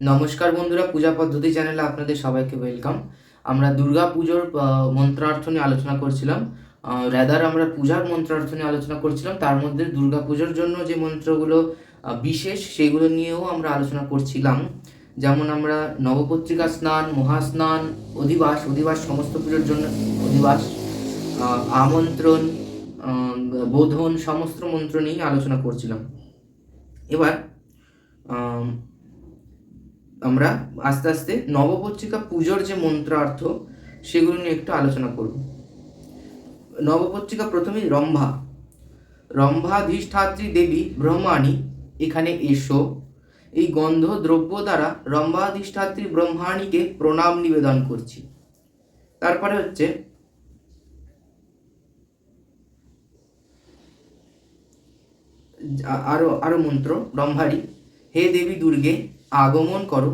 নমস্কার বন্ধুরা, পূজা পদ্ধতি চ্যানেলে আপনাদের সবাইকে ওয়েলকাম আমরা দুর্গা পুজোর মন্ত্রার্থ নিয়ে আলোচনা করছিলাম। রেদার আমরা পূজার মন্ত্রার্থ নিয়ে আলোচনা করছিলাম। তার মধ্যে দুর্গা পুজোর জন্য যে মন্ত্রগুলো বিশেষ সেগুলো নিয়েও আমরা আলোচনা করছিলাম। যেমন আমরা নবপত্রিকা স্নান, মহাস্নান, অধিবাস অধিবাস সমস্ত পুজোর জন্য অধিবাস আমন্ত্রণ বোধন, সমস্ত মন্ত্র নিয়ে আলোচনা করছিলাম। এবার আমরা আস্তে আস্তে নবপত্রিকা পুজোর যে মন্ত্রার্থ, সেগুলো নিয়ে একটু আলোচনা করব। নবপত্রিকা প্রথমে রম্ভা। রম্ভাধিষ্ঠাত্রী দেবী ব্রহ্মাণী, এখানে এসো। এই গন্ধ দ্রব্য দ্বারা রম্ভাধিষ্ঠাত্রী ব্রহ্মাণীকে প্রণাম নিবেদন করছি। তারপরে হচ্ছে আরও আরও মন্ত্র, ব্রহ্মারী, হে দেবী দুর্গে আগমন করো,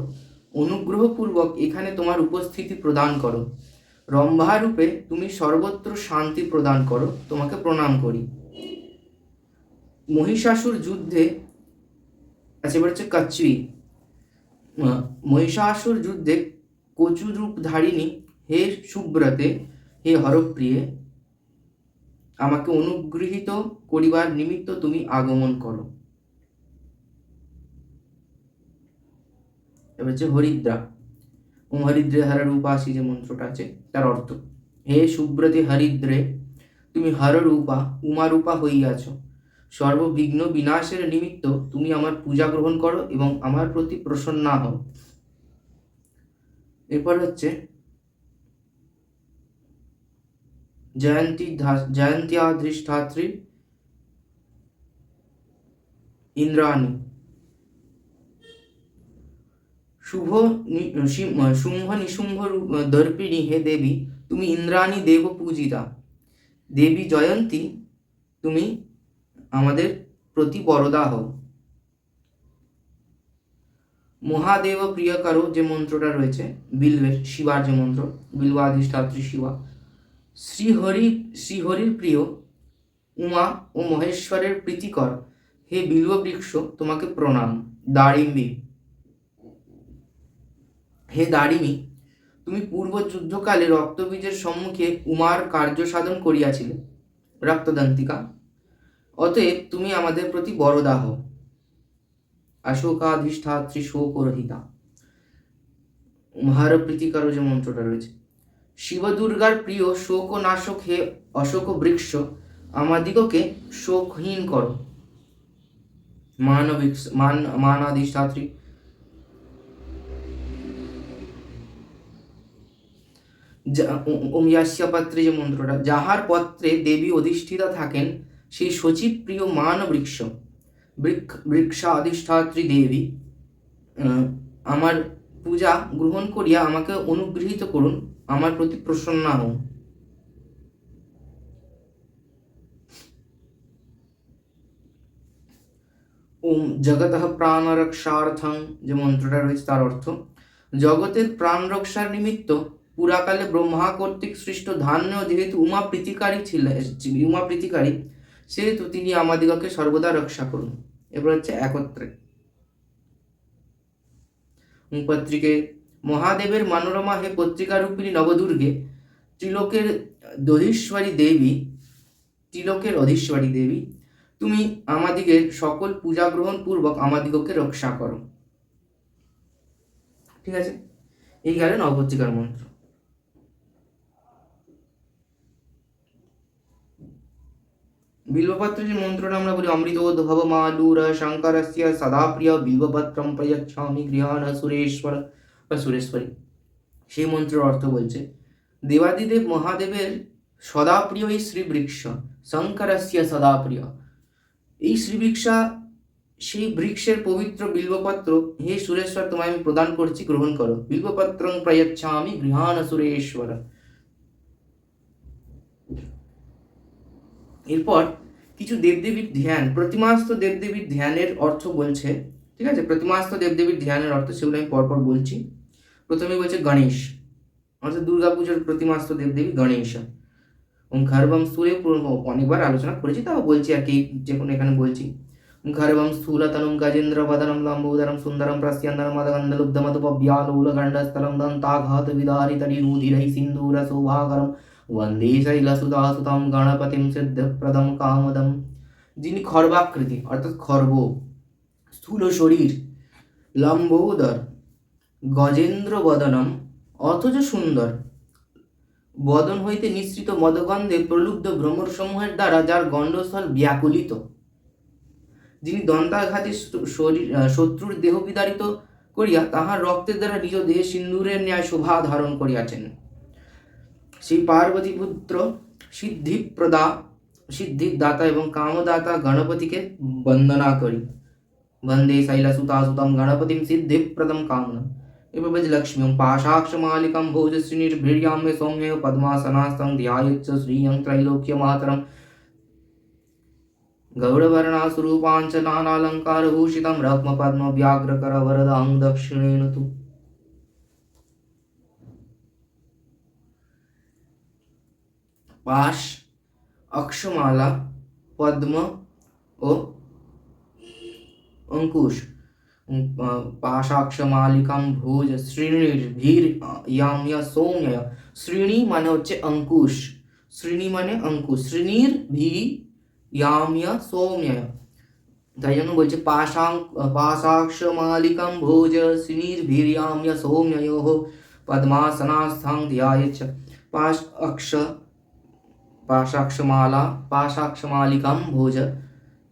অনুগ্রহপূর্বক এখানে তোমার উপস্থিতি প্রদান করো। রম্ভা রূপে তুমি সর্বত্র শান্তি প্রদান করো, তোমাকে প্রণাম করি। মহিষাসুর যুদ্ধে আচ্ছা এবার হচ্ছে কাচ্চি মহিষাসুর যুদ্ধে কচু রূপ ধারিণী, হে সুব্রতে, হে হরপ্রিয়ে, আমাকে অনুগৃহীত করিবার নিমিত্ত তুমি আগমন করো। এবার হচ্ছে হরিদ্রা। ওম হরিদ্রে হর রূপাসী যে মন্ত্রটা আছে, তার অর্থ, হে সুব্রতে হরিদ্রে, তুমি হর রূপা উমা রূপা হইয়াছ। সর্ববিঘ্ন বিনাশের নিমিত্ত তুমি আমার পূজা গ্রহণ করো এবং আমার প্রতি প্রসন্না হও। এরপর হচ্ছে, জয়ন্তী ধা- জয়ন্ত্যাধিষ্ঠাত্রী ইন্দ্রাণী। শুভ শুম্ভ নিশুম্ভ রূপ- দর্পিণী হে দেবী, তুমি ইন্দ্রাণী দেব পূজিতা। দেবী জয়ন্তী, তুমি আমাদের প্রতি বরদা হও মহাদেব প্রিয়কারো যে মন্ত্রটা রয়েছে বিলবের শিবার যে মন্ত্র, বিলবাধিষ্ঠাত্রী শিবা, শ্রীহরি, শ্রীহরির প্রিয়, উমা ও মহেশ্বরের প্রীতিকর, হে বিল্ব বৃক্ষ তোমাকে প্রণাম। দাড়িম্বী হে দাড়িমি তুমি পূর্ব যুদ্ধকালে রক্তবীজের সম্মুখে উমার কার্য সাধন করিয়াছিলে, রক্তদান্তিকা। অতএব তুমি আমাদের প্রতি বরদা হও অশোকাধিষ্ঠাত্রী শোকরহিতা উমার প্রীতিকর যে মন্ত্রটা রয়েছে। শিব দুর্গার প্রিয় শোক নাশক হে অশোক বৃক্ষ, আমাদিগকে শোকহীন করো। মানবিক মান মানাধিষ্ঠাত্রী যা- ও- ওম যে মন্ত্রটা, যাহার পত্রে দেবী অধিষ্ঠিতা থাকেন, সেই সচিব প্রিয় মান বৃক্ষ বৃক্ষ বৃক্ষা অধিষ্ঠাত্রী দেবী আমার পূজা গ্রহণ করিয়া আমাকে অনুগৃহীত করুন, আমার প্রতি প্রসন্ন হন। ওম জগত প্রাণ রক্ষার্থং যে মন্ত্রটা রয়েছে তার অর্থ, জগতের প্রাণ রক্ষার নিমিত্ত পুরাকালে ব্রহ্মা কর্তৃক সৃষ্ট ধান্য যেহেতু উমা প্রীতিকারী ছিলেন উমা প্রীতিকারী, সেহেতু তিনি আমাদিগকে সর্বদা রক্ষা করুন। এবার হচ্ছে একত্রে। পত্রিকে মহাদেবের মনোরমা হে পত্রিকা রূপিণী নবদুর্গে ত্রিলোকের দধীশ্বরী দেবী ত্রিলোকের অধীশ্বরী দেবী, তুমি আমাদিগের সকল পূজা গ্রহণ পূর্বক আমাদিগকে রক্ষা করো। ঠিক আছে? এই গেল নবপত্রিকার মন্ত্র। বিল্বপত্র যে মন্ত্রটা আমরা বলি অমৃতোদ্ভব মালুর শঙ্করস্য সদা প্রিয় বিল্বপত্রম প্রয়চ্ছামি গৃহাণ সুরেশ্বর বা সুরেশ্বরী সেই মন্ত্রের অর্থ বলছে দেবাদিদেব মহাদেবের সদা প্রিয় এই শ্রীবৃক্ষ শঙ্করস্য সদা প্রিয় এই শ্রীবৃক্ষা সেই বৃক্ষের পবিত্র বিল্বপত্র হে সুরেশ্বর তোমায় আমি প্রদান করছি গ্রহণ করো বিল্বপত্রং প্রয়চ্ছামি গৃহাণ সুরেশ্বর এরপর কিছু দেবদেবীর ধ্যান, প্রতিমাস্ত দেবদেবীর ধ্যানের অর্থ বলছে, ঠিক আছে? প্রতিমাস্ত দেবদেবীর ধ্যানের অর্থ সেগুলো আমি পরপর বলছি। প্রথমে বলছে গণেশ, অর্থাৎ দুর্গাপুজোর প্রতিমাস্ত দেবদেবী গণেশ। ওংকার এবং স্থূলে অনেকবার আলোচনা করেছি, তাও বলছি আর কি, যে কোনো এখানে বলছি। ওঙ্কারবম স্থূলতনম গাজেন্দ্র বদনম লম্বোদরম সুন্দরম প্রস্যন্দরম মদগন্ধলুব্ধমধুপব্যালোলগণ্ডস্থলম দন্তাঘাত বিদারিতরি রুধিরৈ সিন্ধুর সৌভাগরম বন্দে গণপতিম সিদ্ধপ্রদম কামদম যিনি খর্বাকৃতি অর্থাৎ খর্ব স্থূল শরীর লম্বোদর গজেন্দ্র বদনম অথচ সুন্দর। বদন হইতে নিঃসৃত মদগন্ধে প্রলুব্ধ ভ্রমরসমূহের দ্বারা যার গণ্ডস্থল ব্যাকুলিত। যিনি দন্তাঘাতে শরীর শত্রুর দেহ বিদারিত করিয়া তাহার রক্তের দ্বারা নিজ দেহে সিন্দুরের ন্যায় শোভা ধারণ করিয়াছেন। श्री पार्वती पुत्र सिद्धि प्रदा सिद्धि दाता एवं कामदाता गणपति के वंदना करी। वंदे शैलसुता सुतम गणपति सिद्धि प्रदम कामना एवज लक्ष्म्यं पाशाक्षमालिकं भोजश्रीनिर्भीर्यां मे सौम्य पद्मासनास्तं ध्यायेच्च श्रियं नानालङ्कारभूषितं दक्षिणेन तु पाश, अक्षमाला, पद्म ओ अंकुश। पाशाक्षमालिकां भोज श्रीणिर्भीर याम या सौम्य। श्रीणी माने होच्छे अंकुश। श्रीणी माने अंकुश। श्रीणीर भी याम या सौम्य তাই জন্য বলছে পাশাং পাশাক্ষ মালিকাম ভোজ শ্রীনির ভিরিয়াম্য সৌম্যয়োহ পদ্মাসনাস্থাং ধ্যায়েচ পাশ অক্ষ পাশাক্ষমালা পাশাক্ষমালিকাম ভোজ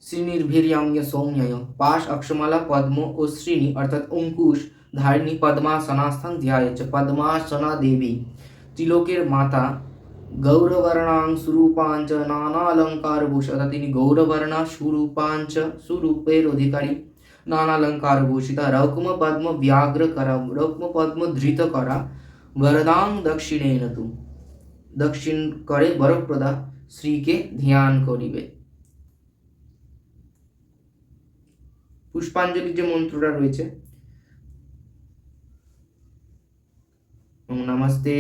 শ্রীনির্ভীর্যাম্য সৌম্যয় পাশ অক্ষমালা পদ্ম ও শ্রীণী অর্থাৎ অঙ্কুশ ধারিণী পদ্মাসনাস্থান ধ্যায়েচ পদ্মাসনা দেবী ত্রিলোকের মাতা গৌরবর্ণাং সুরূপাঞ্চ নানালঙ্কার ভূষ অর্থাৎ তিনি গৌরবর্ণা সুরূপাঞ্চ সুরূপের অধিকারী নানালঙ্কার ভূষিতা রৌকম পদ্ম ব্যাঘ্র করা রৌকম পদ্ম ধৃত করা বরদাং দক্ষিণেন তু দক্ষিণ করে বরপ্রদা শ্রীকে ধ্যান করিবে। পুষ্পাঞ্জলির যে মন্ত্রটা রয়েছে নমস্তে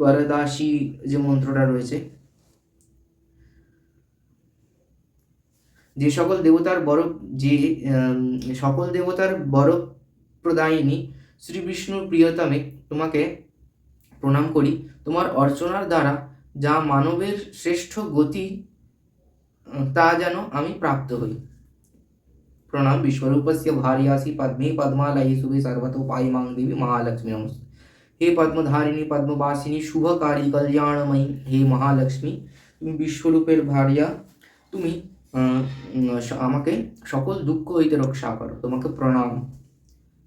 বরদাসী যে মন্ত্রটা রয়েছে, যে সকল দেবতার বড় যে সকল দেবতার বড় প্রদায়িনী শ্রী বিষ্ণুর প্রিয়তমে তোমাকে প্রণাম করি। তোমার অর্চনার দ্বারা যা মানবের শ্রেষ্ঠ গতি আহ, তা যেন আমি প্রাপ্ত হই। প্রণাম। বিশ্বরূপস্য ভার্যাসি পদ্মে পদ্মালয়ে শুভে সর্বতোপায়ী মাং দেবী মহালক্ষ্মী নমস্তে। হে পদ্মধারিণী পদ্মবাসিনী শুভকারী কল্যাণময়ী হে মহালক্ষ্মী তুমি বিশ্বরূপের ভার্যা। তুমি আহ, উম, আমাকে সকল দুঃখ হইতে রক্ষা করো। তোমাকে প্রণাম।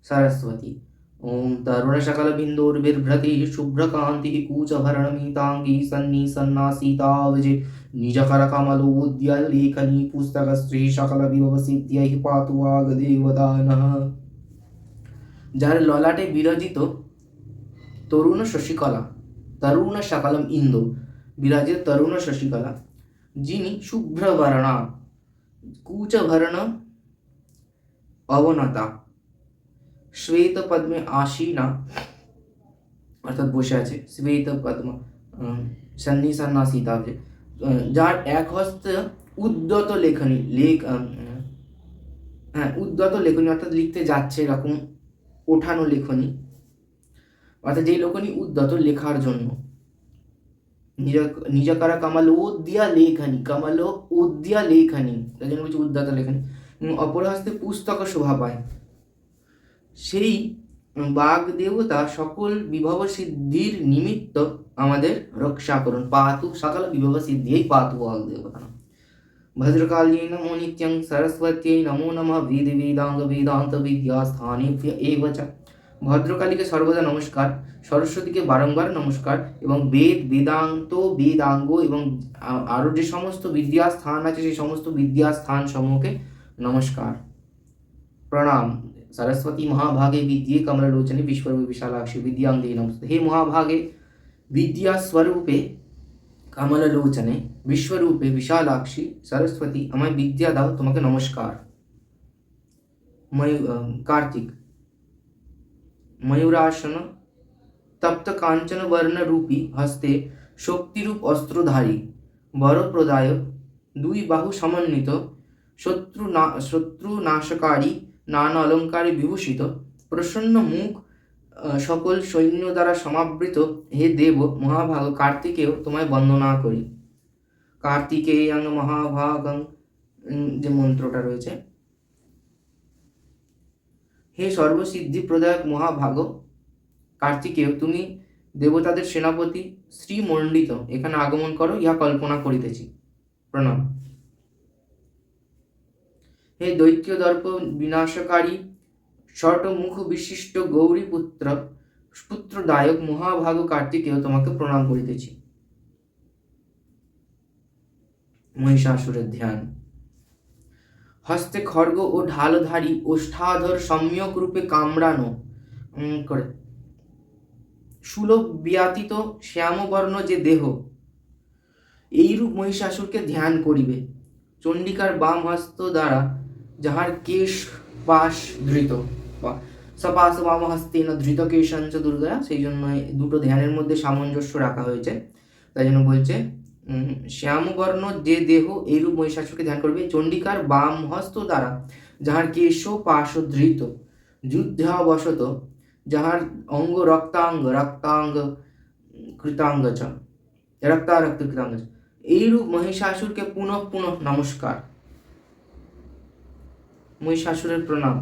সরস্বতী। ॐ तरुणशकलबिन्दोर्बिभ्रति शुभ्रकान्तिः कूचभरणमिताङ्गी सन्निसन्नासीता विजे निजकरकमलोद्यलेखनी पुस्तकश्री सकलविभवसिद्ध्यैः पातु वागदेवदानः যার ললাটে বিরাজিত তরুণ শশিকলা তরুণ সকালম ইন্দু বিরাজিত তরুণ শশিকলা যিনি শুভ্রবর্ণা কুচভরণ অবনতা শ্বেত পদ্মে আশীনা অর্থাৎ বসে আছে শ্বেত পদ্ম সন্নি সন্ন্যাসিতা যে, আহ, যার এক হস্ত উদ্যত লেখনী লেখ হ্যাঁ উদ্যত লেখনী অর্থাৎ লিখতে যাচ্ছে এরকম ওঠানো লেখনী। অর্থাৎ যেই লেখনী উদ্যত লেখার জন্য। নিজ নিজকারা কামাল উদ্যা লেখনী কামাল উদ্যা লেখনী তাই জন্য বলছি উদ্যত লেখনী। অপর হস্তে পুস্তক শোভা পায়। সেই বাঘ দেবতা সকল বিভব সিদ্ধির নিমিত্ত আমাদের রক্ষা করুন। পাতু, সকল বিভব সিদ্ধি পাতু বাঘ দেবতা ভদ্রকালী নমো নিত্যং সরস্বত্যৈ নমো নমঃ। বেদ বেদাঙ্গ বেদান্ত বিদ্যা স্থানেভ্য এব ভদ্রকালীকে সর্বদা নমস্কার, সরস্বতীকে বারংবার নমস্কার এবং বেদ বেদান্ত বেদাঙ্গ এবং আরও যে সমস্ত বিদ্যা স্থান আছে, সেই সমস্ত বিদ্যা স্থান সমূহকে নমস্কার। প্রণাম। सरस्वती महाभागे विद्ये कमललोचने विश्वरूपे विशालाक्षी विद्यांगे नमस्ते हे महाभागे विद्या स्वरूपे কমললোচনে বিশ্বরূপে বিশালাক্ষী সরস্বতী আমায় বিদ্যা দাও তোমাকে নমস্কার ময়ূর কার্তিক ময়ূরাসন তপ্ত কাঞ্চন বর্ণ রূপী হস্তে শক্তিরূপ অস্ত্রধারী বর প্রদায়ক দুই বাহু সমন্বিত শত্রু না শত্রু নাশকারী নানা অলঙ্কারে বিভূষিত, প্রসন্ন মুখ সকল সৈন্য দ্বারা সমাবৃত। হে দেব, মহাভাগ, কার্তিকেয়, তোমায় বন্দনা করি। কার্তিকেয়াং মহাভাগং যে মন্ত্রটা রয়েছে। হে সর্বসিদ্ধি প্রদায়ক মহাভাগ, কার্তিকেয়, তুমি দেবতাদের সেনাপতি শ্রীমণ্ডিত, এখানে আগমন করো, ইহা কল্পনা করিতেছি। প্রণাম। হে দৈত্য দর্প বিনাশকারী ষটমুখ বিশিষ্ট গৌরী পুত্র, পুত্রদায়ক মহাভাগ কার্তিকেয় তোমাকে প্রণাম করিতেছি। মহিষাসুরের ধ্যান। হস্তে খড়গ ও ঢালধারী ওষ্ঠাধর সম্যক রূপে কামড়ানো করে। সুলভ বিয়াতিত শ্যামবর্ণ যে দেহ, এইরূপ মহিষাসুরকে ধ্যান করিবে। চণ্ডিকার বাম হস্ত দ্বারা যাহার কেশ পাশ ধৃত বা সপাস বাম হস্তে না ধৃত কেশাঞ্চ দুর্গা সেই জন্য দুটো ধ্যানের মধ্যে সামঞ্জস্য রাখা হয়েছে। তাই জন্য বলছে শ্যামবর্ণ যে দেহ এইরূপ মহিষাসুরকে ধ্যান করবে, চণ্ডিকার বাম হস্ত দ্বারা যাহার কেশ পাশ ধৃত, যুদ্ধাবশত যাহার অঙ্গ রক্তাঙ্গ রক্তাঙ্গ, কৃতাঙ্গ চ, রক্তারক্ত কৃতাঙ্গ এইরূপ মহিষাসুরকে পুনঃ পুনঃ নমস্কার। মহিষাসুরের প্রণাম।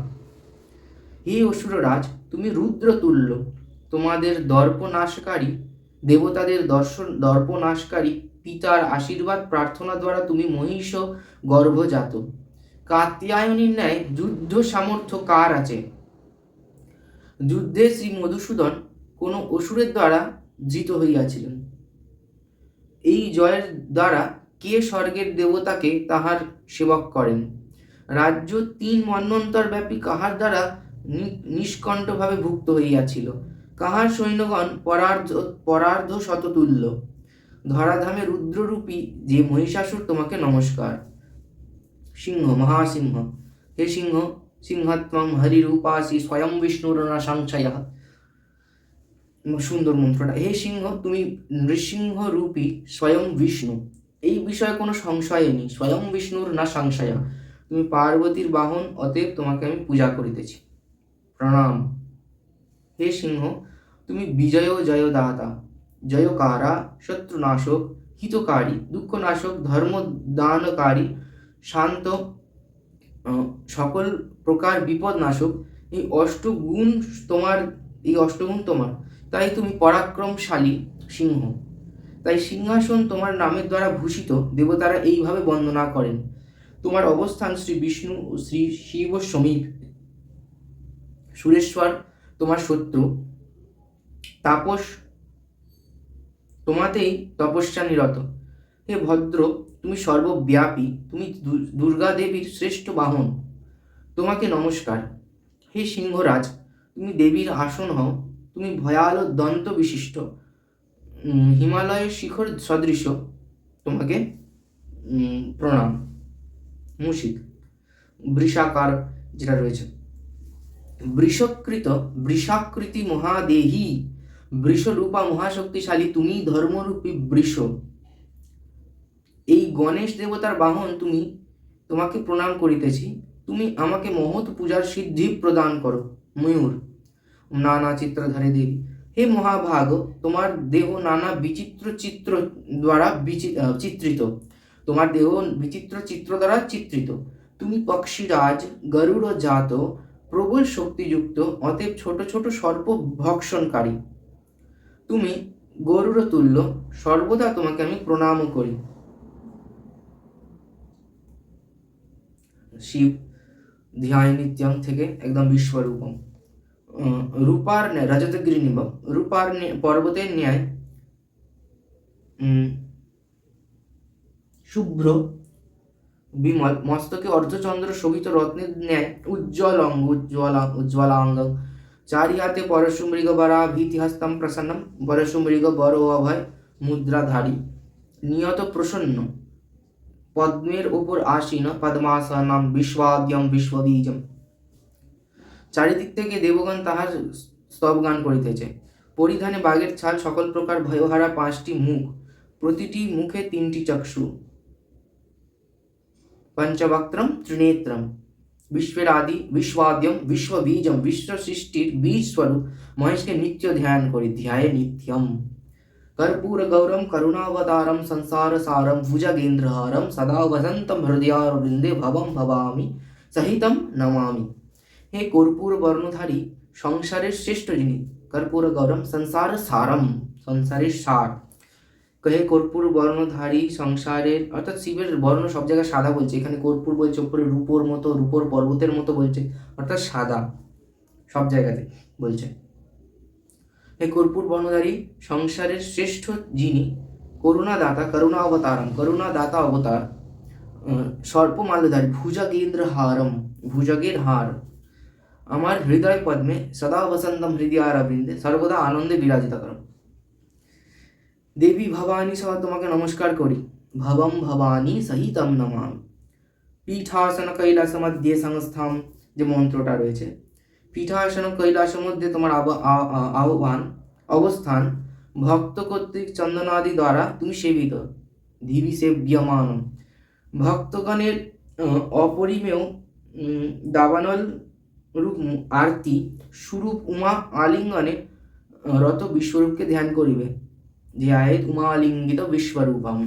হে অসুররাজ, তুমি রুদ্র তুল্য। তোমাদের দর্পনাশকারী দেবতাদের দর্শন দর্পনাশকারী পিতার আশীর্বাদ প্রার্থনা দ্বারা তুমি মহিষ গর্ভজাত। কাত্যায়নীর ন্যায় যুদ্ধ সামর্থ্য কার আছে? যুদ্ধে শ্রী মধুসূদন কোনো অসুরের দ্বারা জিত হইয়াছিলেন। এই জয়ের দ্বারা কে স্বর্গের দেবতাকে তাহার সেবক করেন? রাজ্য তিন মন্বন্তর ব্যাপী কাহার দ্বারা নিষ্কণ্ঠভাবে ভুক্ত হইয়াছিল। কাহার সৈন্যগণ পরার্ধ পরার্ধ শততুল্য। ধরাধামে রুদ্ররূপী যে মহিষাসুর তোমাকে নমস্কার। সিংহ, মহাসিংহ। হে সিংহ সিংহত্বম হরিরূপাসি স্বয়ং বিষ্ণুর না সংশয়। সুন্দর মন্ত্রটা। হে সিংহ, তুমি নৃসিংহ রূপী স্বয়ং বিষ্ণু। এই বিষয়ে কোনো সংশয় নেই। স্বয়ং বিষ্ণুর না সংশয়। তুমি পার্বতীর বাহন, অতএব তোমাকে আমি পূজা করিতেছি। প্রণাম। হে সিংহ, তুমি বিজয় জয় দাতা জয়কারা, শত্রুনাশক, হিতকারী, দুঃখনাশক, ধর্মদানকারী, শান্ত সকল প্রকার বিপদনাশক, এই অষ্টগুণ তোমার, এই অষ্টগুণ তোমার। তাই তুমি পরাক্রমশালী সিংহ। তাই সিংহাসন তোমার নামের দ্বারা ভূষিত, দেবতারা এইভাবে বন্দনা করেন। তোমার অবস্থান শ্রী বিষ্ণু ও শ্রী শিব সমীপ। সুরেশ্বর, তোমার শত্রু। তাপস, তোমাতেই তপস্যা নিরত। হে ভদ্র, তুমি সর্বব্যাপী, তুমি দুর্গা দেবীর শ্রেষ্ঠ বাহন। তোমাকে নমস্কার। হে সিংহরাজ, তুমি দেবীর আসন হও। তুমি ভয়াল দন্ত বিশিষ্ট। হিমালয়ের শিখর সদৃশ। তোমাকে প্রণাম। মুশিক বৃষাকার যেটা রয়েছে। বৃষকৃত, বৃষাকৃতি মহাদেহী, বৃষরূপা মহাশক্তিশালী, তুমি ধর্মরূপী বৃষ। এই গণেশ দেবতার বাহন তুমি, তোমাকে প্রণাম করিতেছি। তুমি আমাকে মহৎ পূজার সিদ্ধি প্রদান করো, ময়ূর, নানা চিত্রধারী দেবী। হে মহাভাগ, তোমার দেহ নানা বিচিত্র চিত্র দ্বারা চিত্রিত। তোমার দেহ বিচিত্র চিত্র দ্বারা চিত্রিত। তুমি পক্ষীরাজ, গরুড় জাত, প্রবল শক্তিযুক্ত, অতএব ছোট ছোট সর্প ভক্ষণকারী। তুমি গরুড় তুল্য, সর্বদা তোমাকে আমি প্রণাম করি। শিব ধ্যায় নিত্যং থেকে একদম বিশ্বরূপম। রূপার ন্যায় রজতগিরি নিব রূপার পর্বতের ন্যায় শুভ্র বিমল মস্তকে অর্ধচন্দ্র শোভিত রত্নের ন্যায় উজ্জ্বল অঙ্গ, উজ্জ্বলা অঙ্গ চারি হাতে পরশু মৃগ বরা ভীতিহস্তম প্রসন্নম পরশু মৃগ বর অভয় মুদ্রাধারী। নিয়ত প্রসন্ন, পদ্মের উপর আসীন, পদ্মাসনম বিশ্বাদ্যম বিশ্ববীজম। চারিদিক থেকে দেবগণ তাহার স্তবগান করিতেছে। পরিধানে বাঘের ছাল সকল প্রকার ভয়হারা পাঁচটি মুখ, প্রতিটি মুখে তিনটি চক্ষু। পঞ্চবক্ত্রম ত্রিনেত্রম বিশ্বের আদি বিশ্বাদ্যম বিশ্ববীজম বিশ্ব সৃষ্টির বীজ স্বরূপ মহেশকে নিত্য ধ্যান করি ধ্যায়ে নিত্যম কর্পূর গৌরম করুণাবতারম সংসার সারম ভুজগেন্দ্রহারম সদা বসন্তম হৃদয়ারবিন্দে ভবম ভবামি সহিতম নমামি হে কর্পূর বর্ণধারী সংসারের শ্রেষ্ঠ যিনি কর্পূর গৌরম সংসার সারম সংসারের সার হে কর্পূর, বর্ণধারী, সংসারের অর্থাৎ শিবের বর্ণ সব জায়গায় সাদা বলছে। এখানে কর্পূর বলছে, উপরে রূপোর মতো, রূপোর পর্বতের মতো বলছে, অর্থাৎ সাদা সব জায়গাতে বলছে। হে কর্পূর, বর্ণধারী, সংসারের শ্রেষ্ঠ যিনি, করুণাদাতা করুণা অবতারম করুণাদাতা অবতার সর্পমালধারী ভুজগেন্দ্র হারম ভুজগের হার আমার হৃদয় পদ্মে সদা বসন্তম হৃদয়ারবৃন্দে সর্বদা আনন্দে বিরাজিত করো দেবী ভবানী সহ তোমাকে নমস্কার করি। ভবম ভবানী সহিতম নমাম। পীঠাসন কৈলাস মধ্যে সংস্থাম, যে মন্ত্রটা রয়েছে। পীঠাসন কৈলাসের মধ্যে তোমার আহ্বান, অবস্থান, ভক্ত কর্তৃক চন্দনাদি দ্বারা তুমি সেবিত, ধীবি সেব্যমান ভক্তগণের অপরিমেয় দাবানল রূপ আরতি স্বরূপ উমা আলিঙ্গনে রত বিশ্বরূপকে ধ্যান করিবে। ধ্যায়েত উমালিঙ্গিত বিশ্বরূপম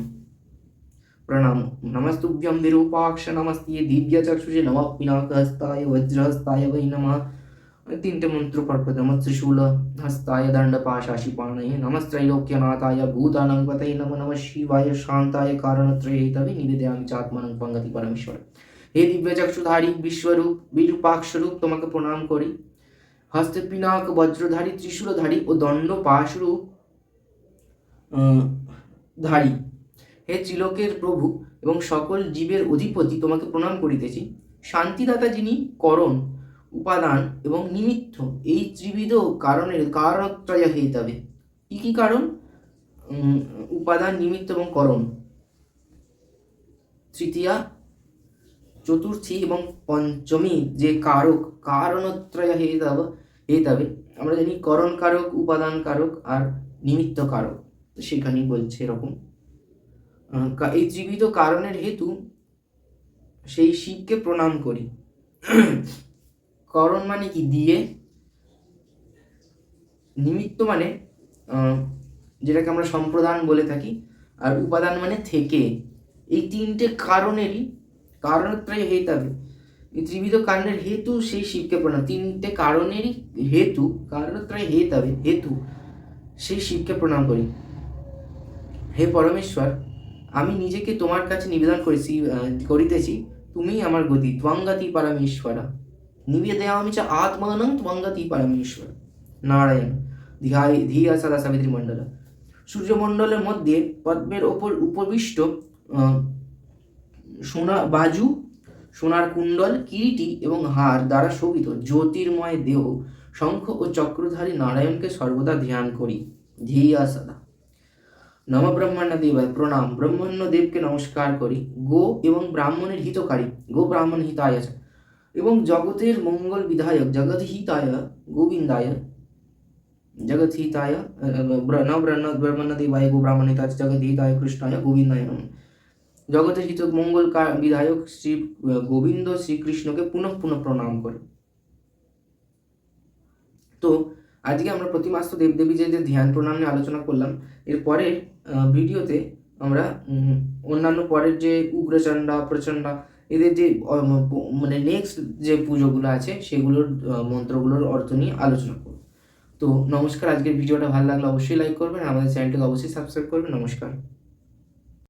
প্রণাম নমস্তুভ্যম বিরূপাক্ষ নমস্তে দিব্য চক্ষুষে নম পিনাকহস্তায় বজ্রহস্তায় বৈ তিনটে মন্ত্র পরপর নম ত্রিশূল হস্তায় দণ্ড পাশাশি পাণয়ে নমস্ত্রৈলোক্যনাথায় ভূতানাং পতয়ে নম নম শিবায় শান্তায় কারণত্রয়ে তবে নিবেদয়ামি চাত্মানং পঙ্গতি পরমেশ্বর হে দিব্য বিশ্বরূপ বিরূপাক্ষরূপ তোমাকে প্রণাম করি হস্তে পিনাক বজ্রধারী ত্রিশূলধারী ও দণ্ড পাশরূপ ধারী। হে ত্রিলোকের প্রভু এবং সকল জীবের অধিপতি, তোমাকে প্রণাম করিতেছি। শান্তিদাতা যিনি, করণ, উপাদান এবং নিমিত্ত, এই ত্রিবিধ কারণের কারণত্রয় হইতাবে কি কি কারণ? উপাদান, নিমিত্ত এবং করণ। তৃতীয়া, চতুর্থী এবং পঞ্চমী যে কারক, কারণত্রয় হইতাবে হইতাবে আমরা জানি করণ কারক, উপাদান কারক আর নিমিত্ত কারক। সেখানেই বলছে এরকম। এই ত্রিবিধ কারণের হেতু সেই শিবকে প্রণাম করি। করণ মানে কি? দিয়ে নিমিত্ত মানে যেটাকে আমরা সম্প্রদান বলে থাকি, আর উপাদান মানে থেকে। এই তিনটে কারণেরই কারণত্রয় হেতাবে এই ত্রিবিধ কারণের হেতু সেই শিবকে প্রণাম, তিনটে কারণেরই হেতু, কারণত্রয় হেতাবে হেতু সেই শিবকে প্রণাম করি। হে পরমেশ্বর, আমি নিজেকে তোমার কাছে নিবেদন করেছি করিতেছি তুমি আমার গতি, ত্বঙ্গতি পরমেশ্বরা। নিবেদয়ামি চ আত্মানং ত্বঙ্গতি পরমেশ্বর। নারায়ণ ধিয়ায় ধিয়া সদা সাবিত্রী মণ্ডল। সূর্যমণ্ডলের মধ্যে পদ্মের ওপর উপবিষ্ট সোনা, বাজু, সোনার কুণ্ডল, কিরিটি এবং হার দ্বারা শোভিত জ্যোতির্ময় দেহ, শঙ্খ ও চক্রধারী নারায়ণকে সর্বদা ধ্যান করি। ধিয়া সদা। নম ব্রহ্মণ্য দেবায় প্রণাম। ব্রহ্মণ্য দেবকে নমস্কার করি। গো এবং ব্রাহ্মণের হিতকারী। গো ব্রাহ্মণ হিতায়। এবং জগতের মঙ্গল বিধায়ক জগৎ হিতায় গোবিন্দায়। জগৎ হিতায় গো ব্রাহ্মণ হিতায় জগৎ হিতায় কৃষ্ণায় গোবিন্দায় জগতের হিত মঙ্গল বিধায়ক শ্রী গোবিন্দ শ্রীকৃষ্ণকে পুনঃ পুনঃ প্রণাম করে। তো আজকে আমরা প্রতিমাস্ত দেবদেবী যে ধ্যান প্রণাম নিয়ে আলোচনা করলাম। এর পরের আহ, ভিডিওতে আমরা অন্যান্য পরের যে উগ্রচণ্ডা প্রচণ্ডা এদের যে মানে নেক্সট যে পুজোগুলো আছে, সেগুলোর মন্ত্রগুলোর অর্থ নিয়ে আলোচনা করব। তো নমস্কার, আজকের ভিডিওটা ভালো লাগলে অবশ্যই লাইক করবেন, আমাদের চ্যানেলটিকে অবশ্যই সাবস্ক্রাইব করবেন। নমস্কার।